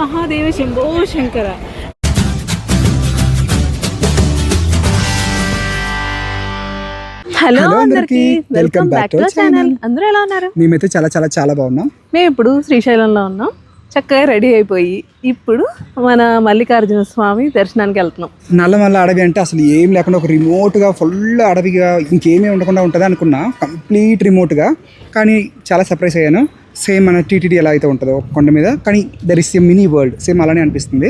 Mahadeva Shambho Shankara. Hello అందరికీ. Welcome back to channel అందరూ ఎలా ఉన్నారు? మేమైతే చాలా చాలా చాలా బాగున్నాం. మేము ఇప్పుడు శ్రీశైలంలో ఉన్నాం. చక్కగా రెడీ అయిపోయి ఇప్పుడు మన మల్లికార్జున స్వామి దర్శనానికి వెళ్తున్నాం. నల్లమల్ల అడవి అంటే అసలు ఏం లేకుండా ఒక రిమోట్గా ఫుల్ అడవిగా ఇంకేమీ ఉండకుండా ఉంటుంది అనుకున్నా. కంప్లీట్ రిమోట్గా కానీ చాలా సర్ప్రైజ్ అయ్యాను. సేమ్ మన టీటీడీ ఎలా అయితే ఉంటుందో ఒక కొండ మీద కానీ there is a mini world same అలానే అనిపిస్తుంది.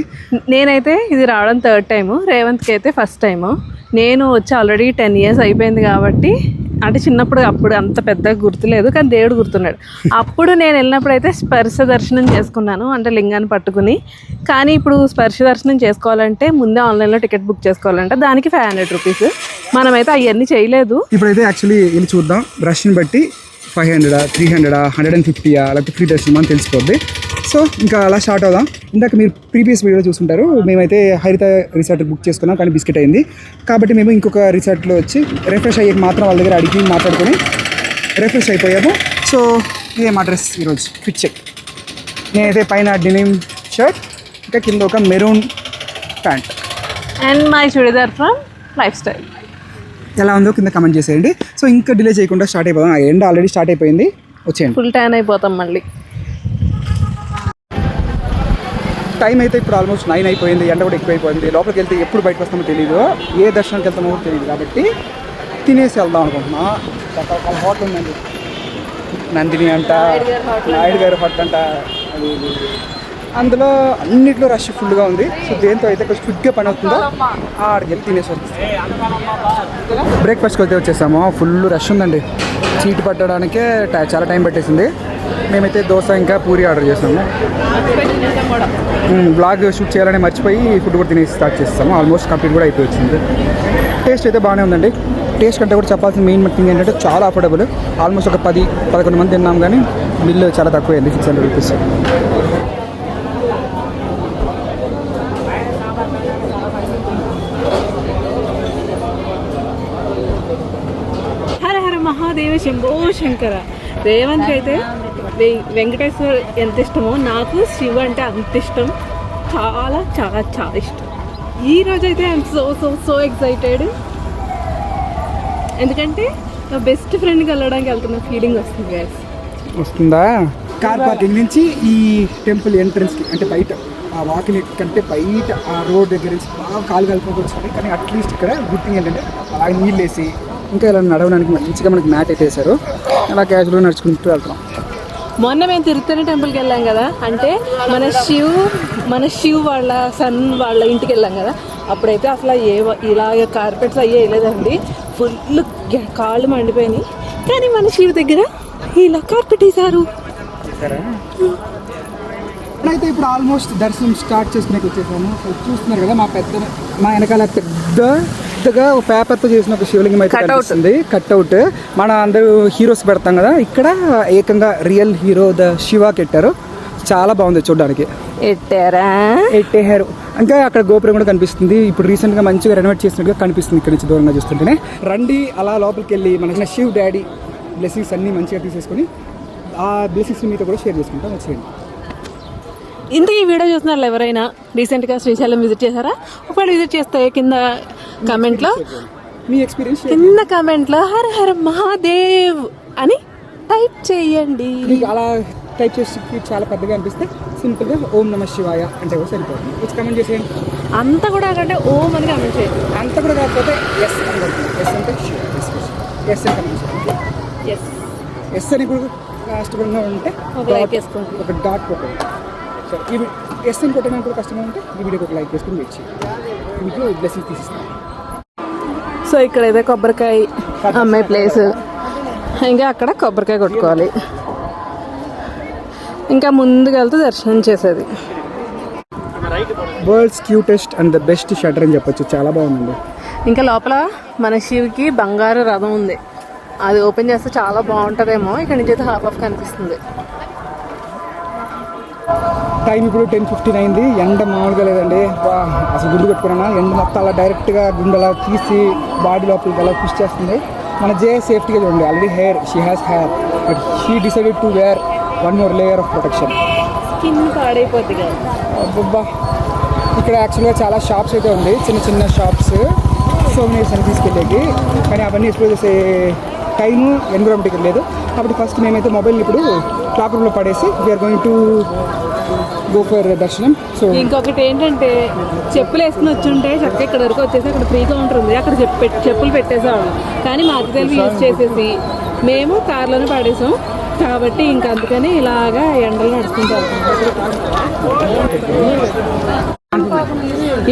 నేనైతే ఇది రావడం థర్డ్ టైము రేవంత్కి అయితే ఫస్ట్ టైము నేను వచ్చి ఆల్రెడీ టెన్ ఇయర్స్ అయిపోయింది కాబట్టి అంటే చిన్నప్పుడు అప్పుడు అంత పెద్దగా గుర్తులేదు కానీ దేవుడు గుర్తున్నాడు. అప్పుడు నేను వెళ్ళినప్పుడు అయితే స్పర్శ దర్శనం చేసుకున్నాను అంటే లింగాన్ని పట్టుకుని. కానీ ఇప్పుడు స్పర్శ దర్శనం చేసుకోవాలంటే ముందే ఆన్లైన్లో టికెట్ బుక్ చేసుకోవాలంటే దానికి ఫైవ్ హండ్రెడ్ రూపీస్ మనమైతే అవన్నీ చేయలేదు. ఇప్పుడైతే యాక్చువల్లీ వెళ్ళి చూద్దాం రష్ని బట్టి ఫైవ్ హండ్రెడా త్రీ హండ్రెడా హండ్రెడ్ అండ్ ఫిఫ్టీయా లేకపోతే ఫ్రీ దర్శనం అని తెలిసిపోద్ది. సో ఇంకా అలా స్టార్ట్ అవుదాం. ఇందాక మీరు ప్రీవియస్ వీడియో చూసుంటారు మేమైతే హరిత రిసార్ట్ బుక్ చేసుకున్నాం కానీ బిస్కెట్ అయింది. కాబట్టి మేము ఇంకొక రిసార్ట్లో వచ్చి రిఫ్రెష్ అయ్యే మాత్రం వాళ్ళ దగ్గర అడిగి మాట్లాడుకొని రిఫ్రెష్ అయిపోయాము. సో ఇదే మా డ్రెస్ ఈరోజు. ఫిట్ చెక్ నేనైతే పైన డినిమ్ షర్ట్ ఇంకా కింద ఒక maroon pant and my churidar from Lifestyle ఎలా ఉందో కింద కమెంట్ చేసేయండి. సో ఇంకా డిలే చేయకుండా స్టార్ట్ అయిపోదాం. ఆ ఎండ్ ఆల్రెడీ స్టార్ట్ అయిపోయింది. వచ్చేయండి. ఫుల్ ట్యాన్ అయిపోతాం మళ్ళీ. టైం అయితే ఇప్పుడు ఆల్మోస్ట్ నైన్ అయిపోయింది. ఎండ కూడా ఎక్కువైపోయింది. లోపలికి వెళ్తే ఎప్పుడు బయటకు వస్తామో తెలియదు ఏ దర్శనానికి వెళ్తామో కూడా తెలియదు కాబట్టి తినేసి వెళ్దాం అనుకుంటున్నా. రకరకాల హోటల్ ఉందండి. నందిని అంట నాయుడు గారి హోటల్ అంట. అది. అందులో అన్నిట్లో రష్ ఫుల్గా ఉంది. సో దేంతో అయితే కొంచెం ఫుడ్గా పని అవుతుందో ఆడికి వెళ్ళి తినేసి వస్తాం బ్రేక్ఫాస్ట్కి అయితే వచ్చేసాము. ఫుల్ రష్ ఉందండి. సీట్ పట్టడానికే చాలా టైం పట్టేసింది. మేమైతే దోశ ఇంకా పూరి ఆర్డర్ చేసాము. బ్లాగ్ షూట్ చేయాలని మర్చిపోయి ఫుడ్ కూడా తినేసి స్టార్ట్ చేస్తాము ఆల్మోస్ట్ కంప్లీట్ కూడా అయిపోయి వచ్చింది. టేస్ట్ అయితే బాగానే ఉందండి. టేస్ట్ కంటే కూడా చెప్పాల్సిన మెయిన్ థింగ్ ఏంటంటే చాలా అఫోర్డబుల్ ఆల్మోస్ట్ ఒక పది పదకొండు మంది తిన్నాం కానీ బిల్లు చాలా తక్కువ అయింది six hundred rupees Hara Hara Mahadeva Shambho Shankara. Revanth అయితే వెంకటేశ్వర్ వెంకటేశ్వర ఎంత ఇష్టమో నాకు శివ అంటే అంత ఇష్టం. చాలా చాలా చాలా ఇష్టం. ఈ రోజు అయితే I'm so so so excited. ఎందుకంటే నా బెస్ట్ ఫ్రెండ్కి వెళ్ళడానికి వెళ్తున్న ఫీలింగ్ వస్తుంది గైస్ వస్తుందా? కార్ పార్కింగ్ నుంచి ఈ టెంపుల్ ఎంట్రన్స్కి అంటే బయట ఆ వాకిలి కంటే బయట ఆ రోడ్ దగ్గర నుంచి బాగా కాలు కలుపుకోవచ్చు కానీ అట్లీస్ట్ ఇక్కడ గుర్తింగ్ ఏంటంటే అలాగే నీళ్ళు వేసి ఇంకా ఇలా నడవడానికి మంచిగా మనకి మ్యాట్ అయితే వేశారు అలా క్యాజువల్గా నడుచుకుంటూ వెళ్తున్నాం. మొన్న మేము తిరుత్తని టెంపుల్కి వెళ్ళాం కదా అంటే మన శివ్ మన శివ్ వాళ్ళ సన్ వాళ్ళ ఇంటికి వెళ్ళాం కదా అప్పుడైతే అసలు ఏ ఇలాగ కార్పెట్స్ అయ్యే వేయలేదండి ఫుల్ కాళ్ళు మండిపోయినాయి. కానీ మన శివ్ దగ్గర ఇలా కార్పెట్ వేసారు అయితే ఇప్పుడు ఆల్మోస్ట్ దర్శనం స్టార్ట్ చేసుకునే వచ్చేసాము చూస్తున్నారు కదా మా పెద్ద మా వెనకాల పెద్ద పెద్దగా ఒక పేపర్తో చేసిన ఒక శివలింగం అయితే. కనిపిస్తుంది. కట్అవుట్ మన అందరూ హీరోస్ పెడతాం కదా. ఇక్కడ ఏకంగా రియల్ హీరో ద శివ కెట్టారు. చాలా బాగుంది చూడడానికి. ఎట్టారా? ఎట్టేహారు. ఇంకా అక్కడ గోపురం కూడా కనిపిస్తుంది. ఇప్పుడు రీసెంట్గా మంచిగా రెనోవేట్ చేసినట్టుగా కనిపిస్తుంది ఇక్కడ నుంచి దూరంగా చూస్తుంటేనే. రండి అలా లోపలికి వెళ్ళి మన శివ్ డాడీ బ్లెస్సింగ్స్ అన్నీ మంచిగా తీసేసుకొని ఆ బ్లెస్సింగ్స్ మీతో కూడా షేర్ చేసుకుంటాం. వచ్చేయండి. ఇంత ఈ వీడియో చూస్తున్నారు ఎవరైనా రీసెంట్గా శ్రీశైలం విజిట్ చేశారా? ఒకవేళ విజిట్ చేస్తే కింద కమెంట్లో మీ ఎక్స్పీరియన్స్ కింద కమెంట్లో హర హర మహాదేవ్ అని టైప్ చేయండి. అలా టైప్ చేసి చాలా పెద్దగా అనిపిస్తే సింపుల్గా ఓం నమ శివాయ అంటే కూడా సరిపోతుంది. వచ్చి కమెంట్ చేసేయండి. అంతా కూడా కంటే ఓం అని కమెంట్ చేయండి. అంత కూడా కాకపోతే ఎస్ అని ఎస్ అంటే ఎస్ ఎస్ అని కమెంట్ చేయండి. ఎస్ ఎస్ అని ఇప్పుడు లాస్ట్ కూడా ఉంటే ఒక డాట్ కొట్టండి. సో ఈ ఎస్ అని కొట్టడానికి కూడా కష్టంగా ఉంటే ఈ వీడియోకి ఒక లైక్ చేసుకుని చేయండి. మీకు బ్లెస్సింగ్ తీసిస్తాను. సో ఇక్కడైతే కొబ్బరికాయ అమ్మాయి ప్లేస్ ఇంకా అక్కడ కొబ్బరికాయ కొట్టుకోవాలి. ఇంకా ముందుకు వెళ్తే దర్శనం చేసేది. World's cutest and the best shutter అని చెప్పొచ్చు. చాలా బాగుందండి. ఇంకా లోపల మన శివుకి బంగారు రథం ఉంది. అది ఓపెన్ చేస్తే చాలా బాగుంటుందేమో. ఇక్కడ నుంచి అయితే హాఫ్ ఆఫ్ కనిపిస్తుంది. టైం ఇప్పుడు టెన్ ఫిఫ్టీన్ అయింది ఎండ మామూలుగా లేదండి. అసలు గుండు పెట్టుకున్నా ఎండ మొత్తం అలా డైరెక్ట్గా గుండె అలా తీసి బాడీ లోపలికి అలా పుష్ చేస్తుంది. మన జే సేఫ్టీగా చూడండి. Already hair she has hair but she decided to wear one more layer of protection skin పాడైపోద్ది కదా. అబ్బబ్బా. ఇక్కడ యాక్చువల్గా చాలా షాప్స్ అయితే ఉంది. చిన్న చిన్న షాప్స్ సోమినీర్స్ అని తీసుకెళ్ళేకి కానీ అవన్నీ ఎక్స్ప్లోర్ చేసే టైం ఎన్విరాన్మెంట్ ఇక్కడ లేదు. కాబట్టి ఫస్ట్ మేమైతే మొబైల్ని ఇప్పుడు క్లాక్ రూమ్లో పడేసి we're going to go for దర్శనం. సో ఇంకొకటి ఏంటంటే చెప్పులు వేసుకుని వచ్చుంటే చక్కగా ఇక్కడ వరకు వచ్చేసి అక్కడ ఫ్రీగా ఉంటుంది. అక్కడ చెప్పు చెప్పులు పెట్టేసేవాళ్ళం. కానీ మా అతిథులు యూజ్ చేసేసి మేము కార్లోనే పడేసాం. కాబట్టి ఇంకా అందుకని ఇలాగా ఎండలు నడుచుకుంటారు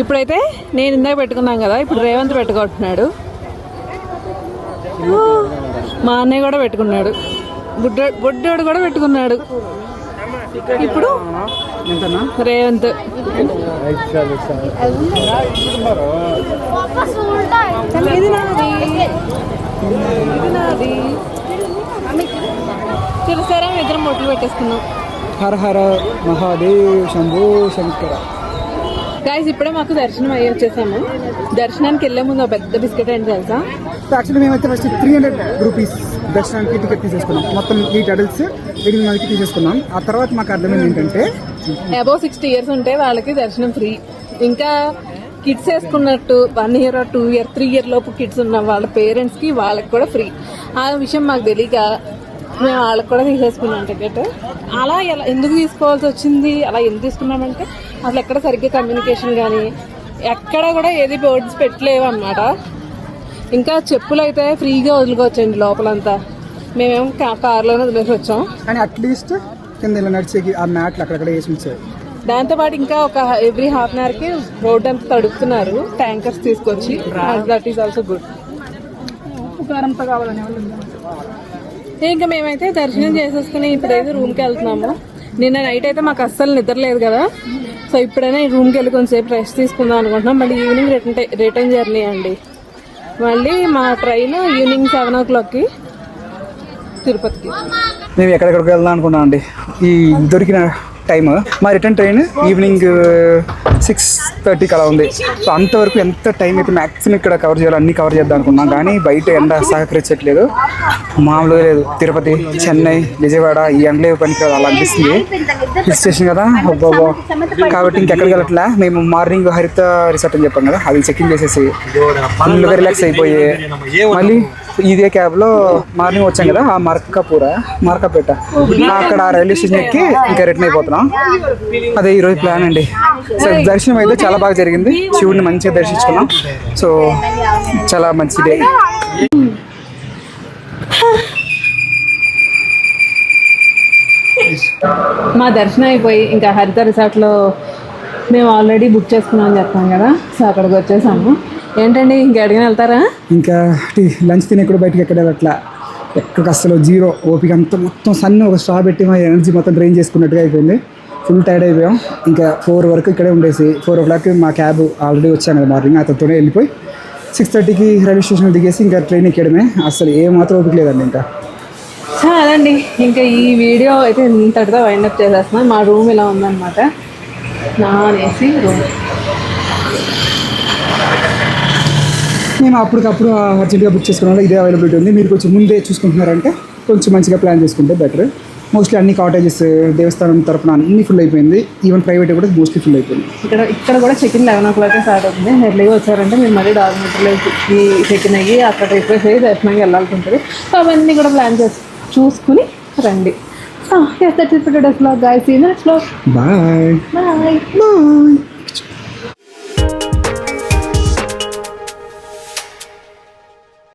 ఇప్పుడైతే నేను ఇందాక పెట్టుకున్నాం కదా ఇప్పుడు రేవంత్ పెట్టుకుంటున్నాడు. మా అన్నయ్య కూడా పెట్టుకున్నాడు. బుడ్డ బుడ్డోడు కూడా పెట్టుకున్నాడు. ఇప్పుడు రేవంత్. ఇది నాది. ఇది నాది. చూసారా ఇద్దరం బొట్లు పెట్టేసుకున్నాం. హర హర మహాదేవ్ శంభో శంకర. గాయస్ ఇప్పుడే మాకు దర్శనం అయ్యి వచ్చేసాము. దర్శనానికి వెళ్ళే ముందు పెద్ద బిస్కెట్ ఏంటి తెలుసా? యాక్చువల్లీ మేమైతే ఫస్ట్ త్రీ హండ్రెడ్ రూపీస్ దర్శనానికి టికెట్ తీసేసుకున్నాం. మొత్తం ఎయిట్ అడల్ట్స్ ఎనిమిది మందికి తీసేసుకున్నాం. ఆ తర్వాత మాకు అర్థమైంది ఏంటంటే అబౌవ్ సిక్స్టీ ఇయర్స్ ఉంటే వాళ్ళకి దర్శనం ఫ్రీ ఇంకా కిడ్స్ వేసుకున్నట్టు one year two year three year లోపు కిడ్స్ ఉన్న వాళ్ళ పేరెంట్స్కి వాళ్ళకి కూడా ఫ్రీ ఆ విషయం మాకు తెలియక మేము వాళ్ళకి కూడా తీసేసుకున్నాం టికెట్ అలా ఎలా ఎందుకు తీసుకోవాల్సి వచ్చింది? అలా ఎందుకు తీసుకున్నామంటే అసలు ఎక్కడ సరిగ్గా కమ్యూనికేషన్ కానీ ఎక్కడ కూడా ఏది బోర్డ్స్ పెట్టలేవు అనమాట ఇంకా చెప్పులు అయితే ఫ్రీగా వదులుకోవచ్చండి లోపలంతా. మేమేమో కా- కార్లోనే వదిలేసి వచ్చాం. కానీ అట్లీస్ట్ కింద ఇలా నడిచేకి ఆ మ్యాట్లు అక్కడక్కడ వేసి ఉంచారు. దాంతో పాటు ఇంకా ఒక ఎవ్రీ హాఫ్ అన్ అవర్కి రోడ్ అంతా తడుపుతున్నారు. ట్యాంకర్స్ తీసుకొచ్చి. దట్ ఈస్ ఆల్సో గుడ్ కారంతో కావాలని వాళ్ళు ఇంకా మేమైతే దర్శనం చేసేసుకుని ఇప్పుడైతే రూమ్కి వెళ్తున్నాము. నిన్న నైట్ అయితే మాకు అస్సలు నిద్ర లేదు కదా. సో ఇప్పుడైనా ఈ రూమ్కి వెళ్ళి కొంచెంసేపు రెస్ట్ తీసుకుందాం అనుకుంటున్నాం. మళ్ళీ ఈవినింగ్ రిటర్న్ రిటర్న్ జర్నీ అండి. మళ్ళీ మా ట్రైన్ ఈవినింగ్ సెవెన్ ఓ క్లాక్కి తిరుపతికి. మేము ఎక్కడెక్కడికి వెళ్దాం అనుకున్నాం అండి ఈ దొరికిన టైమ్. మా రిటర్న్ ట్రైన్ ఈవినింగ్ సిక్స్ థర్టీకి అలా ఉంది. సో అంతవరకు ఎంత టైం అయితే మ్యాక్సిమం ఇక్కడ కవర్ చేయాలి అన్ని కవర్ చేద్దాం అనుకున్నాం కానీ బయట ఎండ సహకరించట్లేదు. మామూలుగా లేదు. తిరుపతి చెన్నై విజయవాడ ఈ ఎండలే పనికి అలా అనిపిస్తుంది. హిల్ స్టేషన్ కదా? అబ్బాబో కాబట్టి ఇంకెక్కడికి వెళ్ళట్లే? మేము మార్నింగ్ హరిత రిసార్ట్ అని చెప్పాం కదా. అది చెక్ ఇన్ చేసేసి. ఫుల్గా రిలాక్స్ అయిపోయి. మళ్ళీ ఇదే క్యాబ్లో మార్నింగ్ వచ్చాం కదా ఆ మరకపూర మరకపేట అక్కడ ఆ రైల్వే స్టేషన్ ఎక్కి ఇంకా రిటర్న్ అయిపోతున్నాం. అదే ఈరోజు ప్లాన్ అండి. సో దర్శనం అయితే చాలా బాగా జరిగింది. శివుడిని మంచిగా దర్శించుకున్నాం. సో చాలా మంచి డే మా దర్శనం అయిపోయి ఇంకా హరిత రిసార్ట్లో మేము ఆల్రెడీ బుక్ చేసుకున్నాం అని చెప్పాం కదా. సో అక్కడికి వచ్చేసాము. ఏంటండి ఇంకా అడిగిన వెళ్తారా? ఇంకా లంచ్ తినే కూడా బయటకి ఎక్కడ అట్లా ఎక్కడికి అసలు జీరో ఓపిక అంతా మొత్తం సన్న ఒక స్ట్రా పెట్టి మా ఎనర్జీ మొత్తం డ్రైన్ చేసుకున్నట్టుగా అయిపోయింది. ఫుల్ టైర్డ్ అయిపోయాం. ఇంకా ఫోర్ వరకు ఇక్కడే ఉండేసి ఫోర్ ఓ క్లాక్ మా క్యాబ్ ఆల్రెడీ వచ్చాను కదా మార్నింగ్ అతనితోనే వెళ్ళిపోయి సిక్స్ థర్టీకి రైల్వే స్టేషన్ దిగేసి ఇంకా ట్రైన్ ఎక్కడమే. అసలు ఏ మాత్రం ఓపిక లేదండి ఇంకా. అదండి. ఇంకా ఈ వీడియో అయితే ఇంతటితో వైండప్ చేసేస్తున్నాం మా రూమ్ ఇలా ఉందన్నమాట. నాన్ ఏసీ రూమ్ మేము అప్పటికప్పుడు అర్జెంట్గా బుక్ చేసుకున్నాం. ఇదే అవైలబిలిటీ ఉంది. మీరు కొంచెం ముందే చూసుకుంటున్నారంటే కొంచెం మంచిగా ప్లాన్ చేసుకుంటే బెటర్ మోస్ట్లీ అన్ని కాటేజెస్ దేవస్థానం తరపున అన్ని ఫుల్ అయిపోయింది. ఈవెన్ ప్రైవేట్ కూడా మోస్ట్లీ ఫుల్ అయిపోయింది. ఇక్కడ ఇక్కడ కూడా check in eleven o'clock start అవుతుంది. ఎర్లీగా వచ్చారంటే మీరు మళ్ళీ డార్మెటరీలోకి చెక్ ఇన్ అయ్యి అక్కడ రిక్వెస్ట్ అయ్యి దర్శనానికి వెళ్ళాల్సి ఉంటుంది. సో అవన్నీ కూడా ప్లాన్ చేసి చూసుకుని రండి. Yes that is for today's vlog guys see next vlog bye bye bye